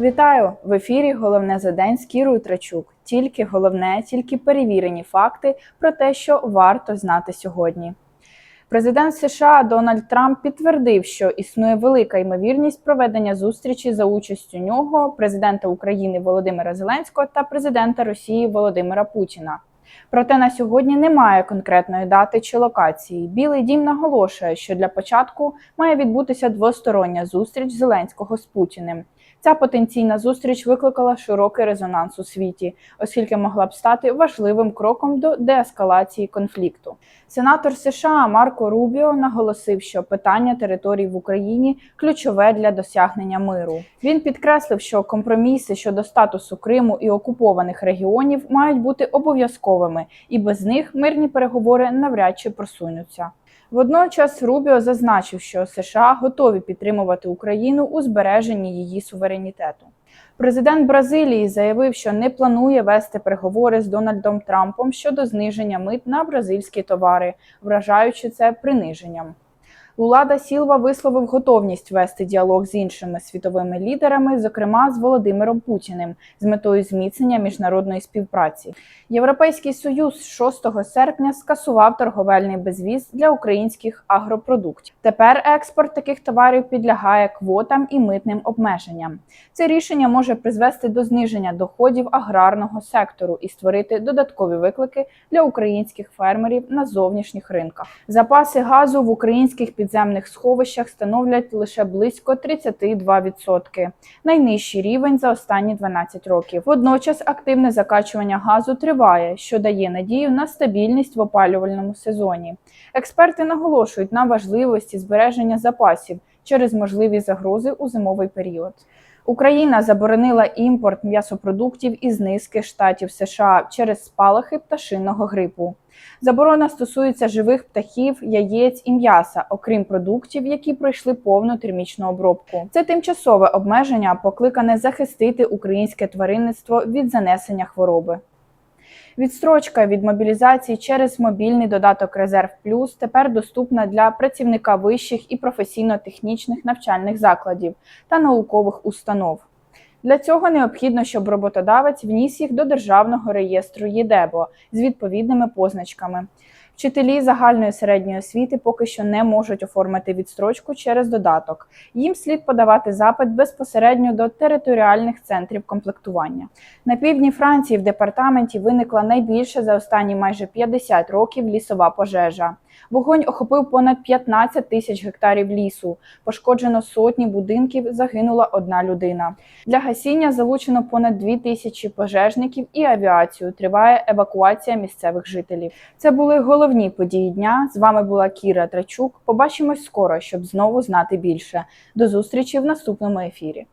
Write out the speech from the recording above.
Вітаю в ефірі. Головне за день з Кірою Трачук. Тільки головне, тільки перевірені факти про те, що варто знати сьогодні. Президент США Дональд Трамп підтвердив, що існує велика ймовірність проведення зустрічі за участю нього, президента України Володимира Зеленського та президента Росії Володимира Путіна. Проте на сьогодні немає конкретної дати чи локації. Білий дім наголошує, що для початку має відбутися двостороння зустріч Зеленського з Путіним. Ця потенційна зустріч викликала широкий резонанс у світі, оскільки могла б стати важливим кроком до деескалації конфлікту. Сенатор США Марко Рубіо наголосив, що питання територій в Україні ключове для досягнення миру. Він підкреслив, що компроміси щодо статусу Криму і окупованих регіонів мають бути обов'язковими, і без них мирні переговори навряд чи просунуться. Водночас Рубіо зазначив, що США готові підтримувати Україну у збереженні її суверенітету. Президент Бразилії заявив, що не планує вести переговори з Дональдом Трампом щодо зниження мит на бразильські товари, вражаючи це приниженням. Лулада Сілва висловив готовність вести діалог з іншими світовими лідерами, зокрема з Володимиром Путіним, з метою зміцнення міжнародної співпраці. Європейський союз 6 серпня скасував торговельний безвіз для українських агропродуктів. Тепер експорт таких товарів підлягає квотам і митним обмеженням. Це рішення може призвести до зниження доходів аграрного сектору і створити додаткові виклики для українських фермерів на зовнішніх ринках. Запаси газу в українських підземних сховищах становлять лише близько 32%, найнижчий рівень за останні 12 років. Водночас активне закачування газу триває, що дає надію на стабільність в опалювальному сезоні. Експерти наголошують на важливості збереження запасів через можливі загрози у зимовий період. Україна заборонила імпорт м'ясопродуктів із низки штатів США через спалахи пташиного грипу. Заборона стосується живих птахів, яєць і м'яса, окрім продуктів, які пройшли повну термічну обробку. Це тимчасове обмеження покликане захистити українське тваринництво від занесення хвороби. Відстрочка від мобілізації через мобільний додаток Резерв Плюс тепер доступна для працівника вищих і професійно-технічних навчальних закладів та наукових установ. Для цього необхідно, щоб роботодавець вніс їх до державного реєстру ЄДЕБО з відповідними позначками. Вчителі загальної середньої освіти поки що не можуть оформити відстрочку через додаток. Їм слід подавати запит безпосередньо до територіальних центрів комплектування. На півдні Франції в департаменті виникла найбільша за останні майже 50 років лісова пожежа. Вогонь охопив понад 15 тисяч гектарів лісу. Пошкоджено сотні будинків, загинула одна людина. Для гасіння залучено понад 2 тисячі пожежників і авіацію. Триває евакуація місцевих жителів. Це були головні події дня. З вами була Кіра Трачук. Побачимось скоро, щоб знову знати більше. До зустрічі в наступному ефірі.